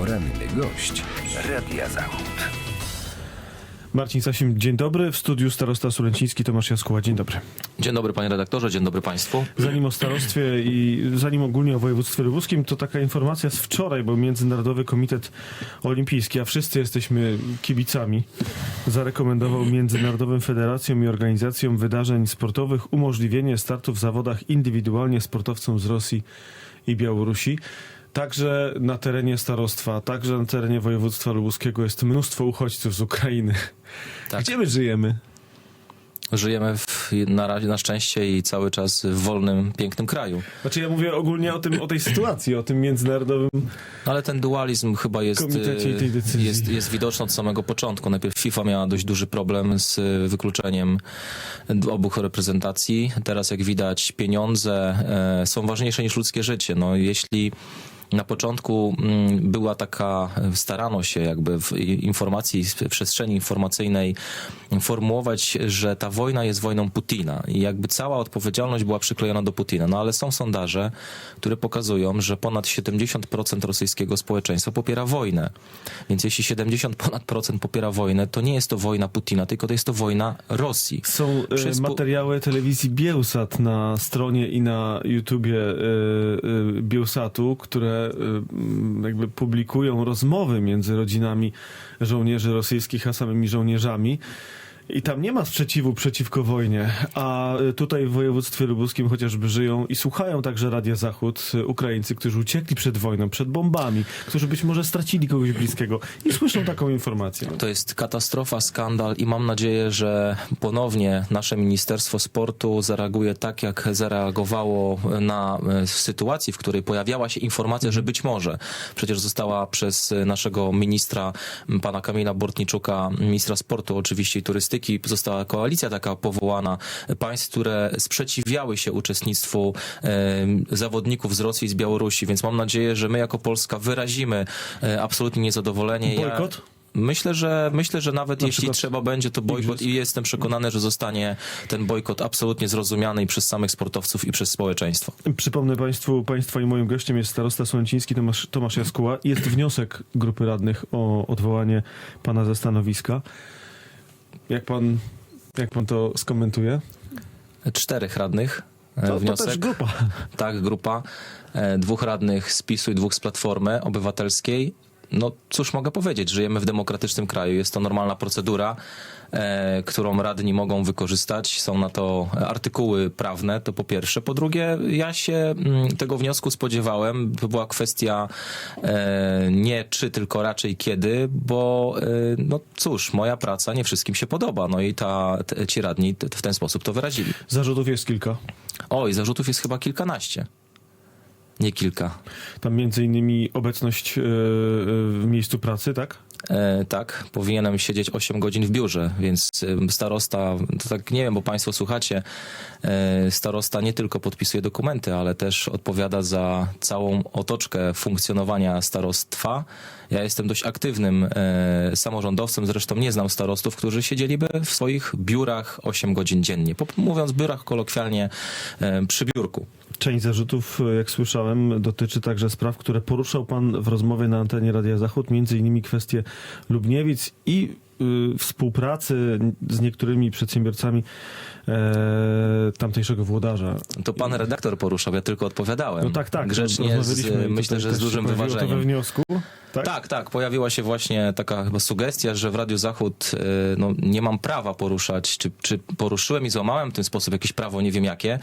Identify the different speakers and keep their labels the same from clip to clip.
Speaker 1: Poranny gość Radia Zachód.
Speaker 2: Marcin Sasim, dzień dobry. W studiu starosta Sulęciński Tomasz Jaskuła. Dzień dobry.
Speaker 3: Dzień dobry panie redaktorze, dzień dobry państwu.
Speaker 2: Zanim o starostwie i zanim ogólnie o województwie lubuskim, to taka informacja z wczoraj, bo Międzynarodowy Komitet Olimpijski, a wszyscy jesteśmy kibicami, zarekomendował międzynarodowym federacjom i organizacjom wydarzeń sportowych umożliwienie startu w zawodach indywidualnie sportowcom z Rosji i Białorusi. Także na terenie starostwa, także na terenie województwa lubuskiego jest mnóstwo uchodźców z Ukrainy.
Speaker 3: Tak.
Speaker 2: Gdzie my żyjemy?
Speaker 3: Żyjemy w, na razie na szczęście i cały czas w wolnym, pięknym kraju.
Speaker 2: Znaczy ja mówię ogólnie o, tym, o tej sytuacji, o tym międzynarodowym...
Speaker 3: Ale ten dualizm chyba jest, jest, jest widoczny od samego początku. Najpierw FIFA miała dość duży problem z wykluczeniem obu reprezentacji. Teraz jak widać pieniądze e, są ważniejsze niż ludzkie życie. No jeśli na początku mm, była taka, starano się jakby w informacji, w przestrzeni informacyjnej formułować, że ta wojna jest wojną Putina i jakby cała odpowiedzialność była przyklejona do Putina. No ale są sondaże, które pokazują, że ponad 70% rosyjskiego społeczeństwa popiera wojnę. Więc jeśli 70 ponad procent popiera wojnę, to nie jest to wojna Putina, tylko to jest to wojna Rosji.
Speaker 2: Są e,
Speaker 3: Przez
Speaker 2: materiały telewizji Bielsat na stronie i na YouTubie e, e, Bielsatu, które e, m, jakby publikują rozmowy między rodzinami żołnierzy rosyjskich a samymi żołnierzami. I tam nie ma sprzeciwu przeciwko wojnie, a e, tutaj w województwie lubuskim chociażby żyją i słuchają także Radia Zachód e, Ukraińcy, którzy uciekli przed wojną, przed bombami, którzy być może stracili kogoś bliskiego i słyszą taką informację.
Speaker 3: To jest katastrofa, skandal i mam nadzieję, że ponownie nasze Ministerstwo Sportu zareaguje tak, jak zareagowało na e, sytuacji, w której pojawiała się informacja, że być może przecież została przez naszego ministra, pana Kamila Bortniczuka, ministra sportu oczywiście i turystyki, została koalicja taka powołana państw, które sprzeciwiały się uczestnictwu zawodników z Rosji i z Białorusi, więc mam nadzieję, że my jako Polska wyrazimy e, absolutnie niezadowolenie. Ja-
Speaker 2: Bojkot?
Speaker 3: Myślę, że myślę, że nawet
Speaker 2: Na
Speaker 3: jeśli trzeba będzie, to bojkot i jestem przekonany, że zostanie ten bojkot absolutnie zrozumiany i przez samych sportowców i przez społeczeństwo.
Speaker 2: Przypomnę Państwu, Państwa i moim gościem jest starosta sąciński Tomasz, Tomasz Jaskuła. Jest wniosek grupy radnych o odwołanie pana ze stanowiska. Jak pan, jak pan to skomentuje?
Speaker 3: Czterech radnych e,
Speaker 2: To, to
Speaker 3: wniosek.
Speaker 2: też grupa.
Speaker 3: Tak, grupa. E, Dwóch radnych z PiSu i dwóch z Platformy Obywatelskiej. No cóż mogę powiedzieć, żyjemy w demokratycznym kraju, jest to normalna procedura, e, którą radni mogą wykorzystać. Są na to artykuły prawne, to po pierwsze. Po drugie, ja się mm, tego wniosku spodziewałem. To była kwestia e, nie czy, tylko raczej kiedy, bo e, no cóż, moja praca nie wszystkim się podoba. No i ta, te, ci radni w ten sposób to wyrazili.
Speaker 2: Zarzutów jest kilka.
Speaker 3: Oj, zarzutów jest chyba kilkanaście. Nie kilka.
Speaker 2: Tam między innymi obecność e, e, w miejscu pracy, tak?
Speaker 3: E, tak, powinienem siedzieć 8 godzin w biurze, więc e, starosta, to tak nie wiem, bo Państwo słuchacie, e, starosta nie tylko podpisuje dokumenty, ale też odpowiada za całą otoczkę funkcjonowania starostwa. Ja jestem dość aktywnym samorządowcem, zresztą nie znam starostów, którzy siedzieliby w swoich biurach 8 godzin dziennie. Mówiąc biurach kolokwialnie, przy biurku.
Speaker 2: Część zarzutów, jak słyszałem, dotyczy także spraw, które poruszał pan w rozmowie na antenie Radia Zachód, między innymi kwestie Lubniewic i y, współpracy z niektórymi przedsiębiorcami e, tamtejszego włodarza.
Speaker 3: To pan redaktor poruszał, ja tylko odpowiadałem.
Speaker 2: No tak, tak.
Speaker 3: Grzecznie, z, myślę, że z dużym
Speaker 2: pojawiło to we
Speaker 3: wyważeniem.
Speaker 2: wniosku. Tak?
Speaker 3: Tak, tak, pojawiła się właśnie taka chyba sugestia, że w Radiu Zachód e, no, nie mam prawa poruszać, czy, czy poruszyłem i złamałem w ten sposób jakieś prawo, nie wiem jakie,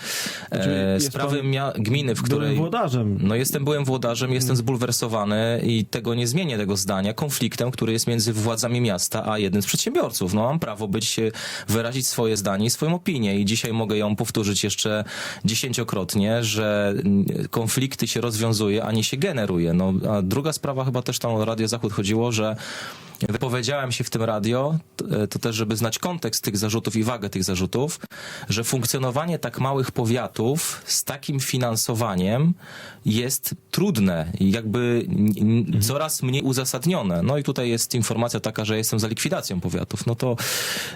Speaker 2: Znaczy,
Speaker 3: e,
Speaker 2: jest
Speaker 3: sprawy gminy, w
Speaker 2: Byłem
Speaker 3: której...
Speaker 2: włodarzem.
Speaker 3: No jestem byłem włodarzem, jestem
Speaker 2: Mm.
Speaker 3: zbulwersowany i tego nie zmienię, tego zdania, konfliktem, który jest między władzami miasta a jednym z przedsiębiorców. No mam prawo być, e, wyrazić swoje zdanie i swoją opinię i dzisiaj mogę ją powtórzyć jeszcze dziesięciokrotnie, że mm, konflikty się rozwiązuje, a nie się generuje. No, a druga sprawa chyba też o Radio Zachód chodziło, że Wypowiedziałem się w tym radio, t- to też, żeby znać kontekst tych zarzutów i wagę tych zarzutów, że funkcjonowanie tak małych powiatów z takim finansowaniem jest trudne i jakby n- coraz mniej uzasadnione. No i tutaj jest informacja taka, że jestem za likwidacją powiatów. No to,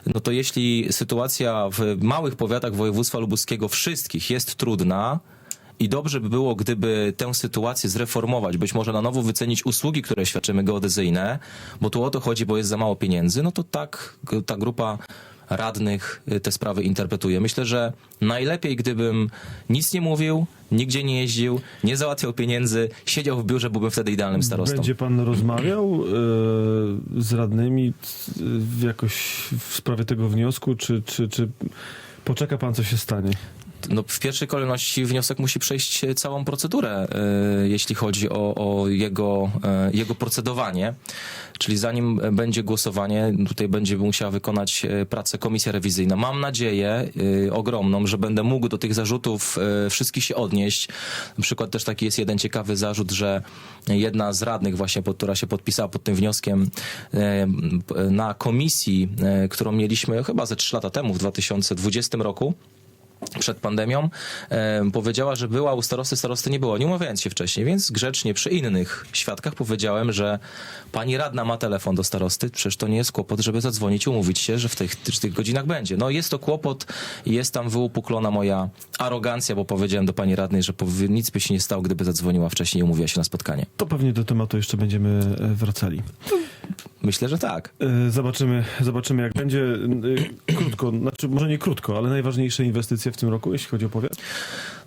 Speaker 3: no to jeśli sytuacja w małych powiatach województwa lubuskiego wszystkich jest trudna, i dobrze by było, gdyby tę sytuację zreformować, być może na nowo wycenić usługi, które świadczymy geodezyjne, bo tu o to chodzi, bo jest za mało pieniędzy, no to tak ta grupa radnych y, te sprawy interpretuje. Myślę, że najlepiej, gdybym nic nie mówił, nigdzie nie jeździł, nie załatwiał pieniędzy, siedział w biurze, byłbym wtedy idealnym starostą.
Speaker 2: Będzie pan rozmawiał e, z radnymi e, jakoś w sprawie tego wniosku, czy, czy, czy poczeka pan, co się stanie?
Speaker 3: No, w pierwszej kolejności wniosek musi przejść całą procedurę, y, jeśli chodzi o, o jego, y, jego procedowanie. Czyli zanim będzie głosowanie, tutaj będzie musiała wykonać pracę komisja rewizyjna. Mam nadzieję ogromną, że będę mógł do tych zarzutów wszystkich się odnieść. Na przykład też taki jest jeden ciekawy zarzut, że jedna z radnych właśnie, która się podpisała pod tym wnioskiem na komisji, którą mieliśmy chyba ze trzy lata temu, w 2020 roku, przed pandemią, e, powiedziała, że była u starosty, starosty nie było, nie umawiając się wcześniej, więc grzecznie przy innych świadkach powiedziałem, że pani radna ma telefon do starosty, przecież to nie jest kłopot, żeby zadzwonić, umówić się, że w tych, w tych godzinach będzie. No jest to kłopot i jest tam wyupuklona moja arogancja, bo powiedziałem do pani radnej, że nic by się nie stało, gdyby zadzwoniła wcześniej i umówiła się na spotkanie.
Speaker 2: To pewnie do tematu jeszcze będziemy e, wracali.
Speaker 3: Myślę, że tak.
Speaker 2: E, Zobaczymy, zobaczymy jak będzie. E, Krótko, znaczy może nie krótko, ale najważniejsze inwestycje w tym roku, jeśli chodzi o powiat?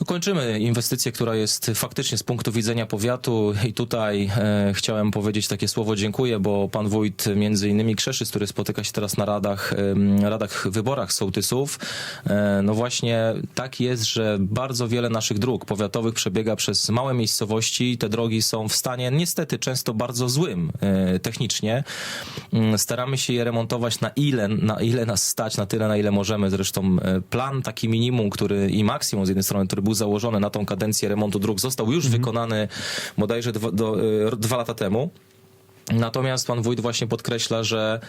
Speaker 3: No, Kończymy inwestycję, która jest faktycznie z punktu widzenia powiatu i tutaj e, chciałem powiedzieć takie słowo dziękuję, bo pan wójt między innymi Krzeszyc, który spotyka się teraz na radach, em, radach wyborach sołtysów, e, no właśnie tak jest, że bardzo wiele naszych dróg powiatowych przebiega przez małe miejscowości. Te drogi są w stanie niestety często bardzo złym e, technicznie. Mm, Staramy się je remontować na ile, na ile nas stać, na tyle na ile możemy. Zresztą e, plan taki minimum, który i maksimum z jednej strony, który był założony na tą kadencję remontu dróg, został już wykonany bodajże dwa, do, e, dwa lata temu. Natomiast pan wójt właśnie podkreśla, że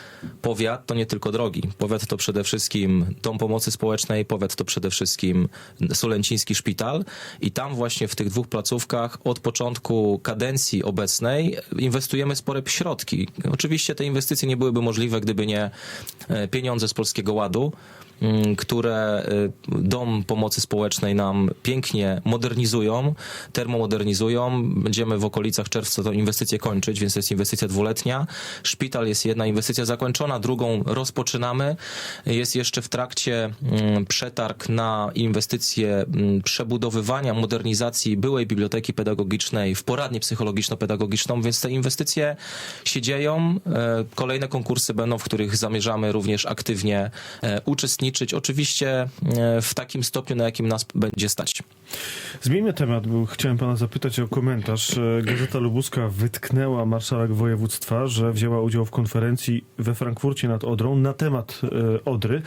Speaker 3: powiat to nie tylko drogi. Powiat to przede wszystkim dom pomocy społecznej, powiat to przede wszystkim Sulęciński Szpital i tam właśnie w tych dwóch placówkach od początku kadencji obecnej inwestujemy spore środki. Oczywiście te inwestycje nie byłyby możliwe, gdyby nie e, pieniądze z Polskiego Ładu które y, Dom Pomocy Społecznej nam pięknie modernizują, termomodernizują. Będziemy w okolicach czerwca tę inwestycję kończyć, więc to jest inwestycja dwuletnia. Szpital jest jedna inwestycja zakończona, drugą rozpoczynamy. Jest jeszcze w trakcie mm, przetarg na inwestycje mm, przebudowywania, modernizacji byłej biblioteki pedagogicznej w poradnię psychologiczno-pedagogiczną, więc te inwestycje się dzieją. E, Kolejne konkursy będą, w których zamierzamy również aktywnie e, uczestniczyć. Oczywiście e, w takim stopniu, na jakim nas będzie stać.
Speaker 2: Zmieńmy temat, bo chciałem pana zapytać o komentarz. E, Gazeta Lubuska wytknęła marszałek województwa, że wzięła udział w konferencji we Frankfurcie nad Odrą na temat e, Odry.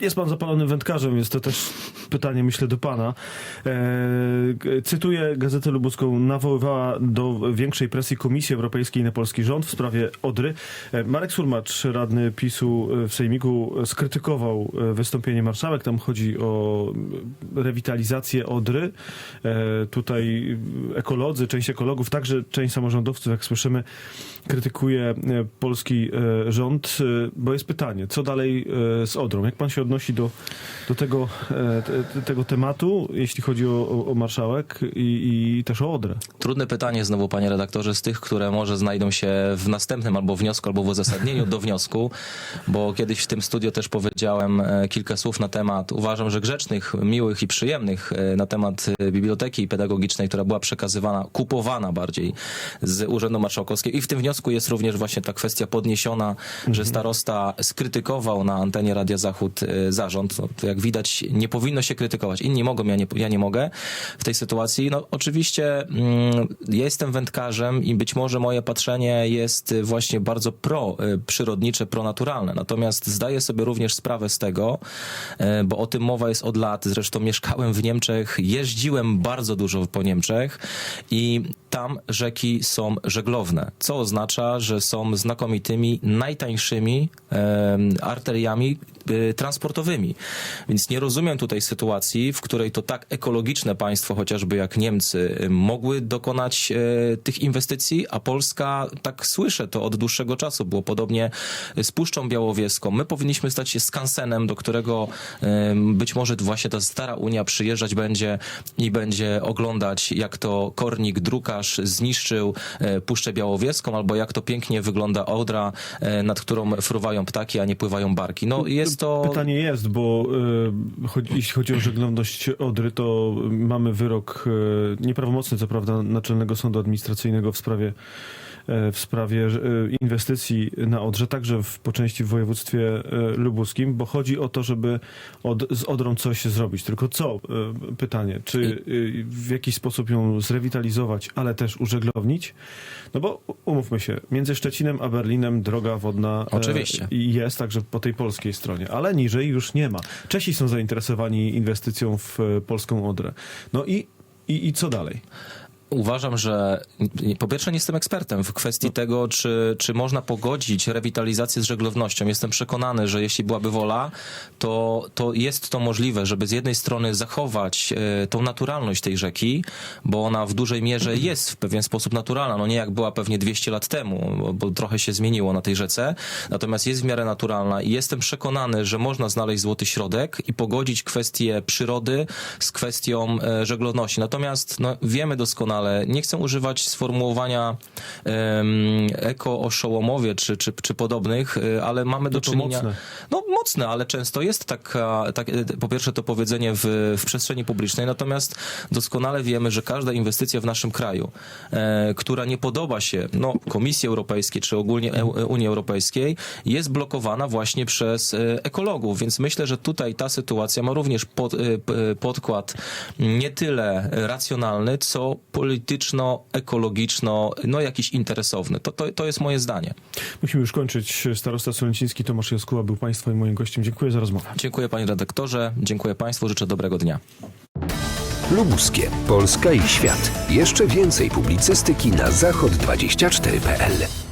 Speaker 2: Jest pan zapalonym wędkarzem, więc to też pytanie, myślę, do pana. E, cytuję Gazetę Lubuską. Nawoływała do większej presji Komisji Europejskiej na polski rząd w sprawie Odry. E, Marek Surmacz, radny PiSu e, w Sejmiku, skrytykował e, wystąpienie marszałek. Tam chodzi o e, rewitalizację Odry. E, Tutaj ekolodzy, część ekologów, także część samorządowców, jak słyszymy, krytykuje polski rząd, bo jest pytanie, co dalej z Odrą? Jak pan się odnosi do, do tego, e, te, tego tematu, jeśli chodzi o, o, marszałek i, i też o Odrę?
Speaker 3: Trudne pytanie znowu, panie redaktorze, z tych, które może znajdą się w następnym albo wniosku, albo w uzasadnieniu do wniosku, bo kiedyś w tym studio też powiedziałem e, kilka słów na temat, uważam, że grzecznych, miłych i przyjemnych e, na temat biblioteki pedagogicznej, która była przekazywana, kupowana bardziej z Urzędu Marszałkowskiego. I w tym wniosku jest również właśnie ta kwestia podniesiona, że starosta skrytykował na antenie Radia Zachód zarząd. No, to jak widać, nie powinno się krytykować. Inni mogą, ja nie, ja nie mogę w tej sytuacji. No oczywiście mm, jestem wędkarzem i być może moje patrzenie jest y, właśnie bardzo pro y, pronaturalne. Natomiast zdaję sobie również sprawę z tego, y, bo o tym mowa jest od lat. Zresztą mieszkałem w Niemczech, jeździłem bardzo dużo po Niemczech i tam rzeki są żeglowne, co oznacza, że są znakomitymi, najtańszymi em, arteriami y, transportowymi. Więc nie rozumiem tutaj sytuacji, w której to tak ekologiczne państwo, chociażby jak Niemcy, y, mogły dokonać y, tych inwestycji, a Polska, tak słyszę to od dłuższego czasu, było podobnie z Puszczą Białowieską. My powinniśmy stać się skansenem, do którego y, być może właśnie ta stara Unia przyjeżdżać będzie i będzie oglądać, jak to kornik, drukarz zniszczył Puszczę Białowieską, albo jak to pięknie wygląda Odra, nad którą fruwają ptaki, a nie pływają barki. No jest
Speaker 2: Pytanie jest, bo y, jeśli chodzi o żeglowność Odry, to mamy wyrok y, nieprawomocny, co prawda, Naczelnego Sądu Administracyjnego w sprawie w sprawie e, inwestycji na Odrze, także w, po części w województwie e, lubuskim, bo chodzi o to, żeby od, z Odrą coś zrobić. Tylko co? E, Pytanie, czy w jakiś sposób ją zrewitalizować, ale też użeglownić? No bo umówmy się, między Szczecinem a Berlinem droga wodna e,
Speaker 3: Oczywiście.
Speaker 2: jest także po tej polskiej stronie, ale niżej już nie ma. Czesi są zainteresowani inwestycją w e, polską Odrę. No i, i, i co dalej?
Speaker 3: Uważam, że po pierwsze nie jestem ekspertem w kwestii tego, czy, czy można pogodzić rewitalizację z żeglownością. Jestem przekonany, że jeśli byłaby wola, to, to jest to możliwe, żeby z jednej strony zachować e, tą naturalność tej rzeki, bo ona w dużej mierze jest w pewien sposób naturalna. No nie jak była pewnie 200 lat temu, bo, bo trochę się zmieniło na tej rzece, natomiast jest w miarę naturalna i jestem przekonany, że można znaleźć złoty środek i pogodzić kwestię przyrody z kwestią e, żeglowności. Natomiast no, wiemy doskonale, nie chcę używać sformułowania em, eko-oszołomowie czy, czy, czy podobnych, e, ale mamy do
Speaker 2: No to
Speaker 3: czynienia...
Speaker 2: mocne.
Speaker 3: No mocne, ale często jest taka, tak, e, po pierwsze to powiedzenie w, w przestrzeni publicznej, natomiast doskonale wiemy, że każda inwestycja w naszym kraju, e, która nie podoba się no, Komisji Europejskiej czy ogólnie EU, Unii Europejskiej, jest blokowana właśnie przez e, ekologów, więc myślę, że tutaj ta sytuacja ma również pod, e, podkład nie tyle racjonalny, co polityczno-ekologiczno, no jakiś interesowny. To, to, to jest moje zdanie.
Speaker 2: Musimy już kończyć. Starosta Solęciński Tomasz Jaskuła był Państwa i moim gościem. Dziękuję za rozmowę.
Speaker 3: Dziękuję panie redaktorze, dziękuję państwu, życzę dobrego dnia.
Speaker 1: Lubuskie, Polska i świat. Jeszcze więcej publicystyki na zachod24.pl.